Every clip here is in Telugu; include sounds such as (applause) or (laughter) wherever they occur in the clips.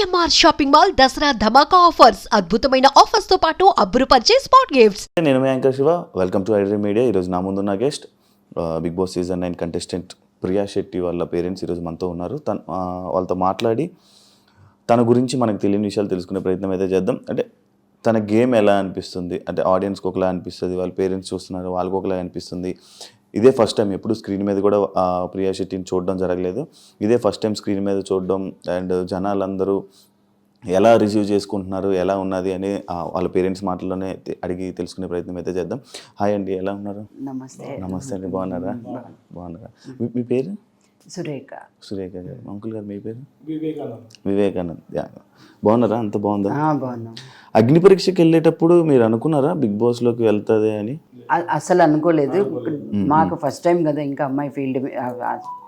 C M R shopping mall Dasara ధమాకా ఆఫర్స్. అద్భుతమైన ఆఫర్స్తో పాటు అబ్బురుపరిచే స్పాట్ గిఫ్ట్స్. నేను మీ anchor Shiva. Welcome to iDream media ఈరోజు నా ముందున్న guest Bigg Boss season nine contestant Priya Shetty వాళ్ళ పేరెంట్స్ ఈరోజు మనతో ఉన్నారు. తన వాళ్ళతో మాట్లాడి తన గురించి మనకు తెలియని విషయాలు తెలుసుకునే ప్రయత్నం అయితే చేద్దాం. అంటే తన గేమ్ ఎలా అనిపిస్తుంది? అంటే ఆడియన్స్కి ఒకలా అనిపిస్తుంది వాళ్ళ పేరెంట్స్ చూస్తున్నారు వాళ్ళకి ఒకలా అనిపిస్తుంది. ఇదే ఫస్ట్ టైం ఎప్పుడు స్క్రీన్ మీద కూడా ఆ, ప్రియా శెట్టిని చూడడం జరగలేదు. ఇదే ఫస్ట్ టైం స్క్రీన్ మీద చూడడం అండ్ జనాలందరూ ఎలా రిసీవ్ చేసుకుంటున్నారు ఎలా ఉన్నది అని వాళ్ళ పేరెంట్స్ మాటల్లోనే అడిగి తెలుసుకునే ప్రయత్నం అయితే చేద్దాం. హాయ్ అండి ఎలా ఉన్నారు? నమస్తే. నమస్తే అండి బాగున్నారా? బాగున్నారా? మీ- మీ పేరు? సురేఖ. సురేఖ గారు. అంకుల్ గారు మీ పేరు? వివేకానంద్. వివేకానంద్. బాగున్నారా? అంత బాగుందా? ఆ, బాగున్నాం. అగ్ని పరీక్షకి వెళ్ళేటప్పుడు మీరు అనుకున్నారా బిగ్ బాస్లోకి వెళ్తుంది అని? అసలు అనుకోలేదు. మాకు ఫస్ట్ టైం కదా ఇంకా అమ్మాయి ఫీల్డ్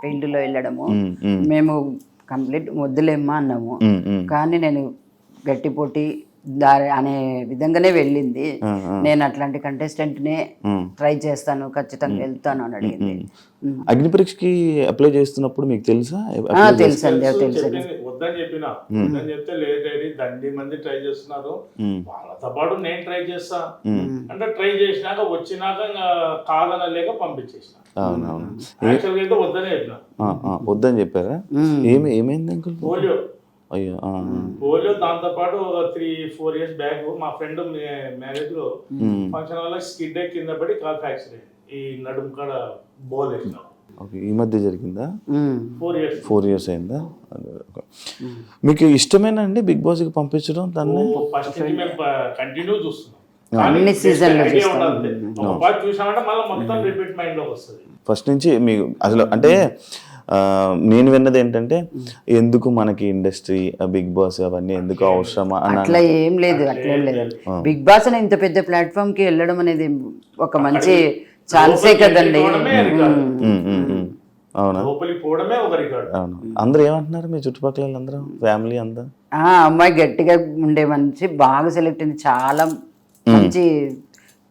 ఫీల్డ్లో వెళ్ళడము. మ్మ్, కంప్లీట్ వద్దులేమ్మా అన్నాము. కానీ నేను గట్టి పోటీ దారి అనే విధంగానే వెళ్ళింది. నేను అట్లాంటి కంటెస్టెంట్నే మ్మ్. ట్రై చేస్తాను ఖచ్చితంగా వెళ్తాను అని అడిగింది. అగ్ని పరీక్షకి అప్లై చేస్తున్నప్పుడు మీకు తెలుసా? ఆ, తెలుసు అండి తెలుసు అండి చెప్పింది వద్దని చెప్పిన. వద్దని చెప్తే లేదు డాడీ దండి మంది ట్రై చేస్తున్నారు. మ్మ్. వాళ్ళతో పాటు నేను ట్రై చేస్తా. అంటే ట్రై చేసినాక వచ్చినాక ఇంకా కాదనలేక పంపించేసిన. అవునవును. వద్దని చెప్పిన. వద్దని చెప్పారా. ఏమి ఏమైంది అంకుల్? పోలియో. అయ్యో. పోలియో దాంతో పాటు ఒక త్రీ ఫోర్ ఇయర్స్ బ్యాక్ మా ఫ్రెండ్ మ్యారేజ్లో. ఫంక్షన్ వల్ల స్కిడ్ కింద పడి కాల్ ఫ్రాక్చర్ ఈ నడుము కాడ బోల్ వేసిన. ఓకే ఈ మధ్య జరిగిందా. ఫోర్ ఇయర్స్ ఫోర్ ఇయర్స్ అయిందా. మీకు ఇష్టమేనా అండి బిగ్ బాస్కి పంపించడం తన్ని ఫస్ట్ నుంచి మేము కంటిన్యూ చూస్తున్నాం. అన్ని సీజన్లు చూసామంటే మళ్ళీ మొత్తం రిపీట్ మైండ్లోకి వస్తుంది. ఫస్ట్ నుంచి మీకు అసలు అంటే నేను విన్నది ఏంటంటే ఎందుకు మనకి ఇండస్ట్రీ బిగ్ బాస్ అవన్నీ ఎందుకు అవసరమా? అట్లా ఏం లేదు అట్లా ఏం లేదు. బిగ్ బాస్ అని ఇంత పెద్ద ప్లాట్ఫామ్కి వెళ్ళడం అనేది ఒక మంచి ఛాన్సే కదండి. అవునా? అందరూ ఏమంటున్నారు మీ చుట్టుపక్కల అందరూ ఫ్యామిలీ అంతా? ఆ అమ్మాయి గట్టిగా ఉండే మంచి బాగా సెలెక్ట్ అయింది. చాలా మంచి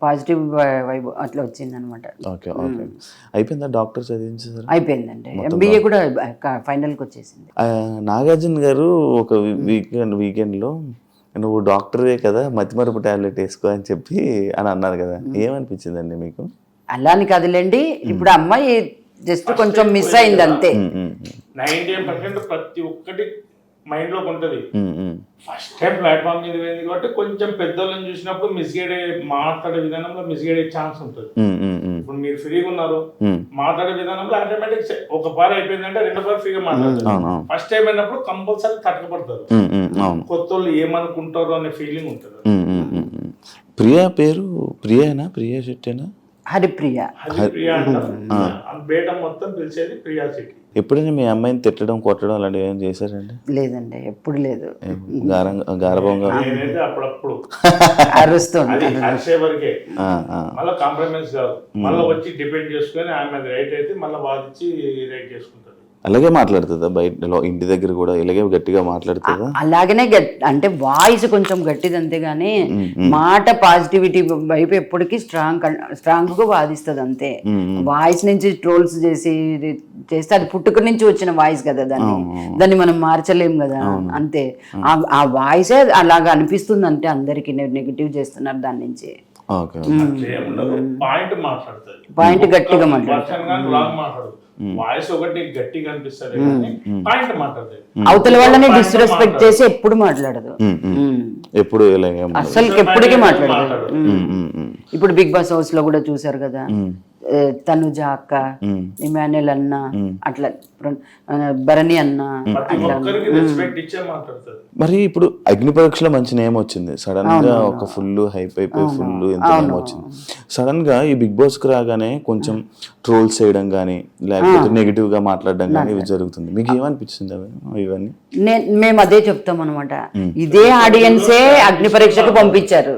పాజిటివ్ వైబ్ అట్లా వచ్చింది అనమాట ఓకే ఓకే. అయిపోయిందా డాక్టర్ చదివించారు అయిపోయిందండి. ఎంబీఏ కూడా ఫైనల్కి వచ్చేసింది. ఆ, నాగార్జున గారు ఒక వీకెండ్ వీకెండ్లో నువ్వు డాక్టరే కదా మతిమరుపు టాబ్లెట్ వేసుకో అని చెప్పి అని అన్నారు కదా. ఏమనిపించిందండి మీకు? అలాని కదిలేండి ఇప్పుడు అమ్మాయి జస్ట్ కొంచెం మిస్ అయింది అంతే. నైన్టీ పర్సెంట్ ప్రతి ఒక్కటి మైండ్లోకి ఉంటది. ఫస్ట్ టైం ప్లాట్ఫామ్ మీద పోయింది కాబట్టి కొంచెం పెద్దోళ్ళని చూసినప్పుడు మిస్గైడ్ మాట్లాడే విధానంలో మిస్గైడ్ అయ్యే ఛాన్స్ ఉంటుంది. ఇప్పుడు మీరు ఫ్రీగా ఉన్నారు. మాట్లాడే విధానంలో ఆటోమేటిక్ ఒక పార్ అయిపోయిందంటే రెండో పార్ ఫ్రీగా మాట్లాడతారు. అవును ఫస్ట్ టైం అయినప్పుడు కంపల్సరీ అవును. కొత్త వాళ్ళు ఏమనుకుంటారు అనే ఫీలింగ్ ఉంటుంది. ప్రియా పేరు? ప్రియానా ప్రియా శెట్టేనా? హరిప్రియ. అది ప్రియా అంటారు ఆ బేట మొత్తం పిలిచేది ప్రియా సిటీ ఎప్పుడైనా మీ అమ్మాయిని తిట్టడం కొట్టడం అలాంటివి ఏం చేశారండి? లేదండి ఎప్పుడు లేదు. గారభంగా? అప్పుడప్పుడు. (laughs) అరుస్తుంది. మళ్ళీ కాంప్రమైజ్ కాదు. మళ్ళీ వచ్చి డిపెండ్ చేసుకొని ఆమె రైట్ అయితే మళ్ళీ వాదించి రైట్ చేసుకుంటుంది అలాగే మాట్లాడుతుందా? బయట లో- ఇంటి దగ్గర కూడా ఇలాగే గట్టిగా మాట్లాడుతుందా? అలాగనే అంటే వాయిస్ కొంచెం గట్టిది అంతేగాని మాట పాజిటివిటీ వైపు ఎప్పటికీ స్ట్రాంగ్ స్ట్రాంగ్గా వాదిస్తుంది అంతే వాయిస్ నుంచి ట్రోల్స్ చేసి చేస్తే అది పుట్టుక నుంచి వచ్చిన వాయిస్ కదా దాన్ని. దాన్ని మనం మార్చలేం కదా అంతే. ఆ- వాయిసే అలాగా అనిపిస్తుంది అంటే అందరికి నెగిటివ్ చేస్తున్నారు దాని నుంచి. పాయింట్ మాట్లాడుతుంది. పాయింట్ గట్టిగా మాట్లాడు మాట్లాడదు వాయిస్ ఒకటి గట్టిగా అనిపిస్తుంది పాయింట్ మాట్లాడుతుంది అవతల వాళ్ళని డిస్రెస్పెక్ట్ చేసి ఎప్పుడు మాట్లాడదు. ఎప్పుడు అసలు ఎప్పటికీ మాట్లాడదు. ఇప్పుడు బిగ్ బాస్ హౌస్లో కూడా చూసారు కదా. తనుజ అక్క ఇమాన్యుల్ అన్న అట్లా భరణి అన్న మరి ఇప్పుడు అగ్ని పరీక్షలో మంచి నేమ్ వచ్చింది. సడన్గా ఒక ఫుల్ హైప్ అయిపోయి ఫుల్ ఎంత నేమ్ వచ్చింది. సడన్గా ఈ బిగ్ బాస్కి రాగానే కొంచెం ట్రోల్స్ చేయడం కానీ లేకపోతే నెగిటివ్గా మాట్లాడడం కానీ ఇవి జరుగుతుంది. మీకు ఏమనిపించింది అవి ఇవన్నీ? మేము అదే చెప్తాం అనమాట ఇదే ఆడియన్సే అగ్ని పరీక్షకు పంపించారు.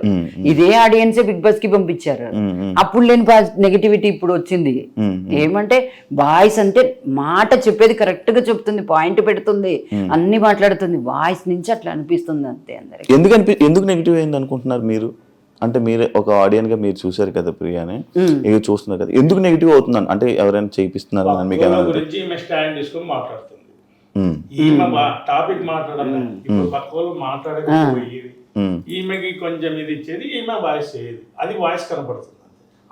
ఇదే ఆడియన్సే బిగ్ బాస్కి పంపించారు. అప్పుడు లేని నెగిటివిటీ ఇప్పుడు వచ్చింది ఏమంటే వాయిస్ అంటే మాట చెప్పేది కరెక్ట్గా చెప్తుంది పాయింట్ పెడుతుంది అన్ని మాట్లాడుతుంది వాయిస్ నుంచి అట్లా అనిపిస్తుంది అంతే అందరికి. ఎందుకు అనిపి ఎందుకు నెగిటివ్ అయింది అనుకుంటున్నారు మీరు? అంటే మీరే ఒక ఆడియన్గా మీరు చూసారు కదా ప్రియాని ఇక చూస్తున్నారు కదా. ఎందుకు నెగిటివ్ అవుతుందని అంటే ఎవరైనా చేయిస్తున్నారు మీకు మాట్లాడుతుంది. ఈమె టాపిక్ మాట్లాడాలి. ఇప్పుడు పక్క వాళ్ళు మాట్లాడకపోయేది. ఉమ్, ఈమెకి కొంచెం ఇది ఇచ్చేది ఈమె వాయిస్ చేయదు. అది వాయిస్ కనపడుతుంది.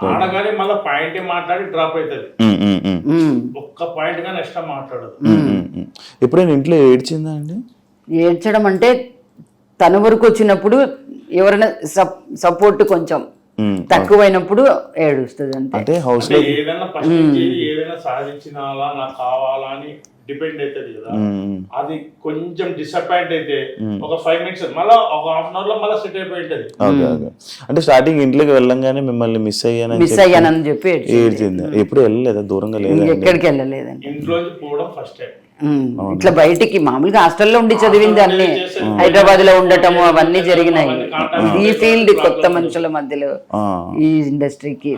ఆడగానే మళ్ళీ పాయింట్ మాట్లాడి డ్రాప్ అవుతుంది. ఒక్క పాయింట్గా నెక్స్ట్ మాట్లాడదు. ఎప్పుడైనా ఇంట్లో ఏడ్చిందా అండి? ఏడ్చడం అంటే తన వరకు వచ్చినప్పుడు ఎవరైనా సప్ సపోర్ట్ కొంచెం. తక్కువైనప్పుడు ఏడుస్తుంది అంటే హౌస్ ఏదైనా ఏదైనా సాధించినాలా నాకు కావాలా అని డిపెండ్ అవుతుంది కదా. అది కొంచెం డిసప్పాయింట్ అయితే ఒక ఫైవ్ మినిట్స్ మళ్ళీ ఒక హాఫ్ అన్ అవర్లో మళ్ళీ సెట్ అయిపోయి ఉంటది. ఓకే ఓకే అంటే స్టార్టింగ్ ఇంట్లోకి వెళ్ళంగానే మిమ్మల్ని మిస్ అయ్యానని మిస్ అయ్యానని చెప్పి ఏడ్చింది. ఎప్పుడు వెళ్ళలేదా? దూరంగా లేదా ఎక్కడికి వెళ్ళలేదండి. ఇంట్లోంచి పోవడం ఫస్ట్ టైం. ఇట్లా బయటికి మామూలుగా హాస్టల్లో ఉండి చదివింది అన్ని. హైదరాబాద్లో ఉండటము అవన్నీ జరిగినాయి. ఈ ఫీల్డ్ కొత్త మనుషుల మధ్యలో ఆ, ఈ ఇండస్ట్రీకి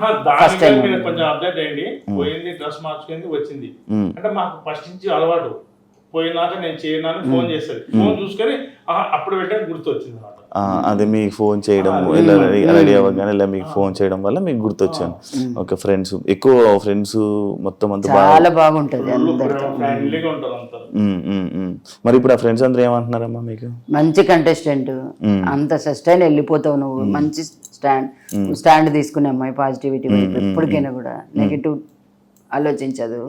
కొంచెం అప్డేట్ అయ్యండి. పోయింది డ్రెస్ మార్చుకుంది వచ్చింది. ఉమ్. అంటే మాకు ఫస్ట్ నుంచి అలవాటు. పోయినాక నేను చేయనాను ఫోన్ చేస్తుంది ఫోన్ చూసుకొని అప్పుడు పెట్టాను గుర్తు వచ్చింది అదే మీకు ఫోన్ చేయడం ఇలా రెడీ అవ్వగానే ఇలా మీకు ఫోన్ చేయడం వల్ల మీకు గుర్తొచ్చాను. ఓకే ఫ్రెండ్స్ ఎక్కువ ఫ్రెండ్స్ మొత్తం అంతా చాలా బాగుంటది. మరి ఇప్పుడు ఆ ఫ్రెండ్స్ అందరూ ఏమంటున్నారమ్మా మీకు? మంచి కంటెస్టెంట్ అంత సస్టైన్ వెళ్ళిపోతావు నువ్వు. మంచి స్టాండ్ స్టాండ్ తీసుకునే అమ్మాయి పాజిటివిటీ ఎప్పటికైనా కూడా. నెగిటివ్ ఆలోచించదు.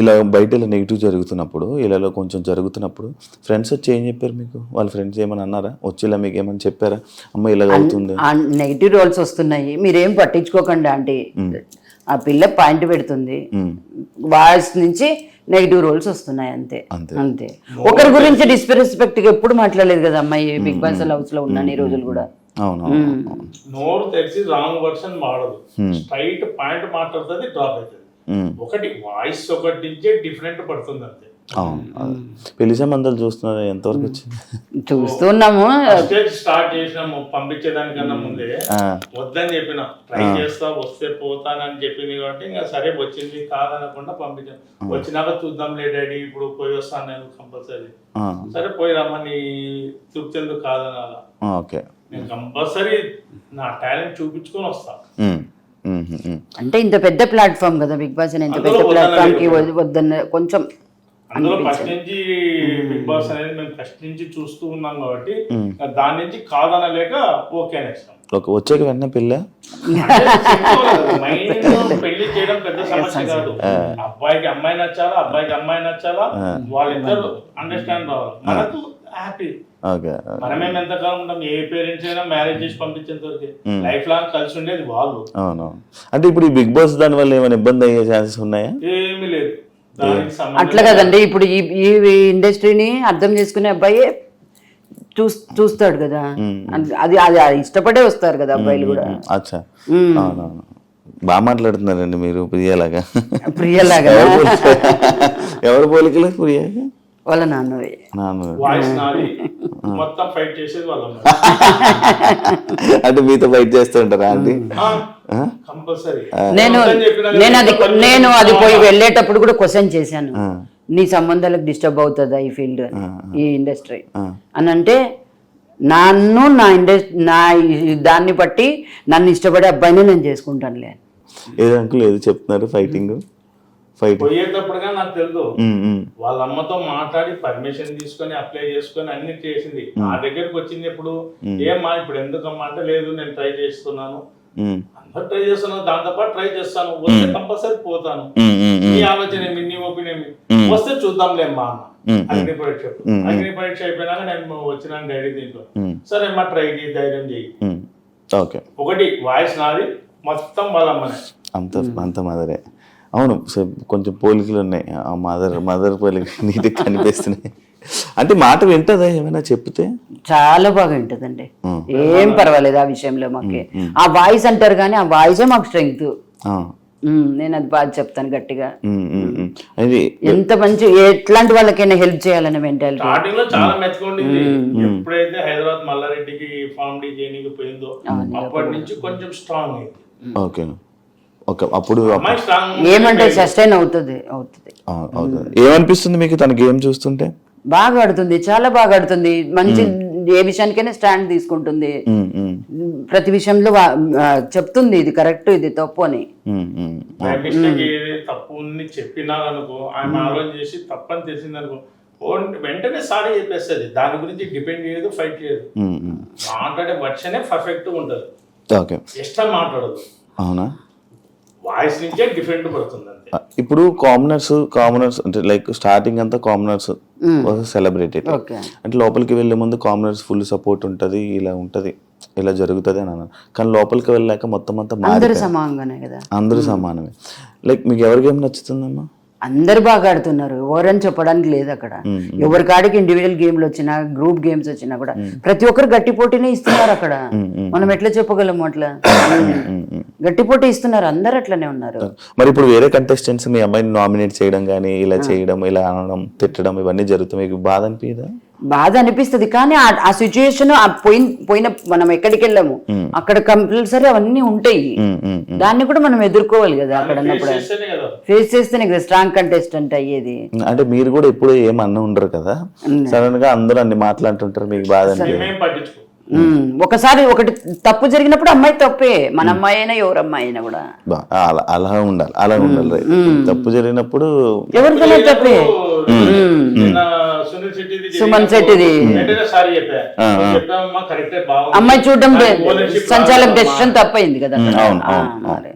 ఇలా బయట ఇలా నెగిటివ్ జరుగుతున్నప్పుడు ఇలా కొంచెం జరుగుతున్నప్పుడు ఫ్రెండ్స్ వచ్చి ఏం చెప్పారు మీకు? వాళ్ళ ఫ్రెండ్స్ ఏమని అన్నారా? వచ్చి ఇలా మీకు ఏమని చెప్పారా? అమ్మ ఇలా అవుతుంది నెగిటివ్ రోల్స్ వస్తున్నాయి. మీరేం పట్టించుకోకండి ఆంటీ. ఆ పిల్ల పాయింట్ పెడుతుంది. వాయిస్ నుంచి నెగిటివ్ రోల్స్ వస్తున్నాయి అంతే. అంతే. అంతే. ఒకరి గురించి డిస్రెస్పెక్ట్గా ఎప్పుడు మాట్లాడలేదు కదా అమ్మాయి బిగ్ బాస్ హౌస్లో ఉన్నాను ఈ రోజులు కూడా. అవును. నోరు తెరిచి రాంగ్ వర్షన్ వాడదు స్ట్రైట్ పాయింట్ మాట్లాడుతుంది డ్రాప్ అవుతుంది. ఒకటి వాయిస్ ఒకటి నుంచే డిఫరెంట్ పడుతుంది అంతే. అవును. పెళ్ళి సంబంధాలు చూస్తున్నారు? ఎంతవరకు వచ్చింది? చూస్తున్నాము. స్టార్ట్ చేసినాము పంపించేదానికన్నా ముందే. వద్దని చెప్పిన ట్రై చేస్తా వస్తే పోతానని చెప్పింది కాబట్టి ఇంకా సరే వచ్చింది కాదనకుండా పంపించాను వచ్చినాక చూద్దాం లే డాడీ ఇప్పుడు పోయి వస్తాను నేను కంపల్సరీ సరే పోయి రమ్మని తృప్తి ఎందుకు కాదనాల. ఓకే. నేను కంపల్సరీ నా టాలెంట్ చూపించుకొని వస్తా. అంటే ఇంత పెద్ద ప్లాట్ఫామ్ కదా బిగ్ బాస్ ఇంత పెద్ద ప్లాట్ఫామ్కి వద్ద- వద్దన్న కొంచెం అందులో ఫస్ట్ నుంచి బిగ్ బాస్ అనేది మేము ఫస్ట్ నుంచి చూస్తూ ఉన్నాం కాబట్టి దాని నుంచి కాదనలేక ఓకే అనేస్తాం. ఓకే వచ్చాక వెంటనే పెళ్ళ? మైండ్ పెళ్ళి చేయడం పెద్ద (laughs) సమస్య కాదు. అబ్బాయికి అమ్మాయి నచ్చాలా అబ్బాయికి అమ్మాయి నచ్చాలా? వాళ్ళిద్దరు అండర్స్టాండ్ రావాలి. మనకు హ్యాపీ. ఓకే. మనమేం ఎంతకాలం ఉంటాం? ఏ పేరెంట్స్ అయినా మ్యారేజ్ చేసి పంపించేంత వరకు లైఫ్ లాంగ్ కలిసి ఉండేది వాళ్ళు. అవును అంటే ఇప్పుడు ఈ బిగ్ బాస్ దాని వల్ల ఏమైనా ఇబ్బంది అయ్యే ఛాన్సెస్ ఉన్నాయా? ఏమీ లేదు. అట్లా కదండి. ఇప్పుడు ఈ ఈ ఇండస్ట్రీని అర్థం చేసుకునే అబ్బాయి చూస్ చూస్తాడు కదా. అది అది ఇష్టపడే వస్తారు కదా అబ్బాయిలు కూడా. అచ్చా. అవునవును. బాగా మాట్లాడుతున్నారండి మీరు ప్రియాలాగా. ప్రియలాగా. ఎవరు పోలికలు? ప్రియాగా వాళ్ళ నాన్నవి. నాన్న వాయిస్ నాది. మొత్తం ఫైట్ చేసేది వాళ్ళ (laughs) అంటే మీతో ఫైట్ చేస్తూ ఉంటారా అండి కంపల్సరీ. నేను నేను అది నేను అది పోయి వెళ్ళేటప్పుడు కూడా క్వశ్చన్ చేశాను. నీ సంబంధాలకు డిస్టర్బ్ అవుతుందా ఈ ఫీల్డ్ ఈ ఇండస్ట్రీ అని అంటే నన్ను నా ఇండస్ట్రీ నా దాన్ని బట్టి నన్ను ఇష్టపడే అబ్బాయిని నేను చేసుకుంటానులే ఏదో అంకుల్ ఏదో చెప్తున్నారు ఫైటింగ్ ఫైట్ పోయేటప్పుడుగా నాకు తెలుసు. వాళ్ళ అమ్మతో మాట్లాడి పర్మిషన్ తీసుకొని అప్లై చేసుకొని అన్ని చేసింది. నా దగ్గరకు వచ్చింది ఇప్పుడు ఏమ్మా ఇప్పుడు ఎందుకమ్మా అంటే లేదు నేను ట్రై చేస్తున్నాను. అందరు ట్రై చేస్తున్నాను దాంతో పాటు ట్రై చేస్తాను. వస్తే కంపల్సరీ పోతాను. నీ ఆలోచన ఏమి? నీ ఒపీనియన్ ఏమి? వస్తే చూద్దాంలేమ్మా అన్న. అగ్ని పరీక్ష. అగ్ని పరీక్ష అయిపోయినాక నేను వచ్చినాను డైరీ దీంట్లో. సరే అమ్మా ట్రై చేయి ధైర్యం చేయి. ఒకటి వాయిస్ నాది. మొత్తం వాళ్ళ అమ్మనే అంత అంత మదరే. అవును స- కొంచెం పోలికలు ఉన్నాయి. ఆ మదర్ మదర్ పోలిక (laughs) నీటికి కనిపిస్తున్నాయి. అంటే మాట వింటదా ఏమైనా చెప్తే? చాలా బాగా ఉంటుందండి ఏం పర్వాలేదు ఆ విషయంలో మాకి. ఆ వాయిస్ అంటారు కానీ ఆ వాయిసే మాకు స్ట్రెంగ్త్. ఆ. నేను అది బాగా చెప్తాను గట్టిగా. అది ఎంత మంచి ఎట్లాంటి వాళ్ళకైనా హెల్ప్ చేయాలనే మెంటాలిటీ. స్టార్టింగ్లో చాలా మెచ్చుకోండింది ఎప్పుడైతే హైదరాబాద్ మల్లారెడ్డికి ఫార్మ్ డి చేయడానికి పోయిందో అప్పటి నుంచి కొంచెం స్ట్రాంగ్ అయింది. ఓకే. ఓకే అప్పుడు ఏమంటే సస్టైన్ అవుతుంది అవుతుంది. ఏమనిపిస్తుంది మీకు తన గేమ్ చూస్తుంటే? బాగా ఆడుతుంది చాలా బాగా ఆడుతుంది. మంచి ఏ విషయానికైనా స్టాండ్ తీసుకుంటుంది. ప్రతి విషయంలో చెప్తుంది ఇది కరెక్ట్ ఇది తప్పు అని. తప్పు ఉంది చెప్పినారనుకో ఆయన ఆలోచన చేసి తప్పని తెలిసిందనుకో వెంటనే సారీ చెప్పేస్తుంది. దాని గురించి డిపెండ్ చేయదు ఫైట్ చేయదు. మాట్లాడే వర్షనే పర్ఫెక్ట్ ఉంటుంది. ఓకే. ఎక్స్ట్రా మాట్లాడదు. అవునా? వాయిస్ నుంచే డిఫరెంట్ పడుతుంది అంతే ఇప్పుడు కామనర్స్ కామనర్స్ అంటే లైక్ స్టార్టింగ్ అంతా కామనర్స్ సెలబ్రిటీ ఓకే. అంటే లోపలికి వెళ్ళే ముందు కామనర్స్ ఫుల్ సపోర్ట్ ఉంటుంది ఇలా ఉంటుంది ఇలా జరుగుతుంది అని అన్నాను. కానీ లోపలికి వెళ్ళాక మొత్తం అంతా అందరు సమానమే. లైక్ మీకు ఎవరికి ఏం నచ్చుతుందమ్మా? అందరు బాగా ఆడుతున్నారు. ఎవరని చెప్పడానికి లేదు అక్కడ. ఎవరి కాడికి ఇండివిజువల్ గేమ్లు వచ్చినా గ్రూప్ గేమ్స్ వచ్చినా కూడా ప్రతి ఒక్కరు గట్టి పోటీనే ఇస్తున్నారు అక్కడ. మనం ఎట్లా చెప్పగలము అట్లా? గట్టి పోటీ ఇస్తున్నారు. అందరు అట్లనే ఉన్నారు. మరి ఇప్పుడు వేరే కంటెస్టెంట్స్ మీ అమ్మాయిని నామినేట్ చేయడం కానీ ఇలా చేయడం ఇలా అనడం తిట్టడం ఇవన్నీ జరుగుతాయి. మీకు బాధ అనిపించదా బాధ అనిపిస్తది. కానీ ఆ- ఆ సిచ్యుయేషన్ పోయిన పోయిన మనం ఎక్కడికి వెళ్ళాము అక్కడ కంపల్సరీ అవన్నీ ఉంటాయి. దాన్ని కూడా మనం ఎదుర్కోవాలి కదా అక్కడ ఫేస్ చేస్తేనే కదా. స్ట్రాంగ్ కంటెస్టెంట్ అయ్యేది. అంటే మీరు కూడా ఎప్పుడు ఏం అన్న ఉండరు కదా? సడన్గా అందరూ అన్ని మాట్లాడుతుంటారు మీకు బాధ ఉమ్, ఒకసారి ఒకటి తప్పు జరిగినప్పుడు అమ్మాయి తప్పే. మన అమ్మాయి అయినా ఎవరు అమ్మాయి అయినా కూడా అలా అలా ఉండాలి అలా ఉండాలి. తప్పు జరిగినప్పుడు ఎవరికైనా తప్పే. నిన్న సునీల్ శెట్టిది సుమన్ శెట్టిది. అమ్మాయి చూడడం సంచాలక. డెసిషన్ తప్పైంది కదా. అవును. అవును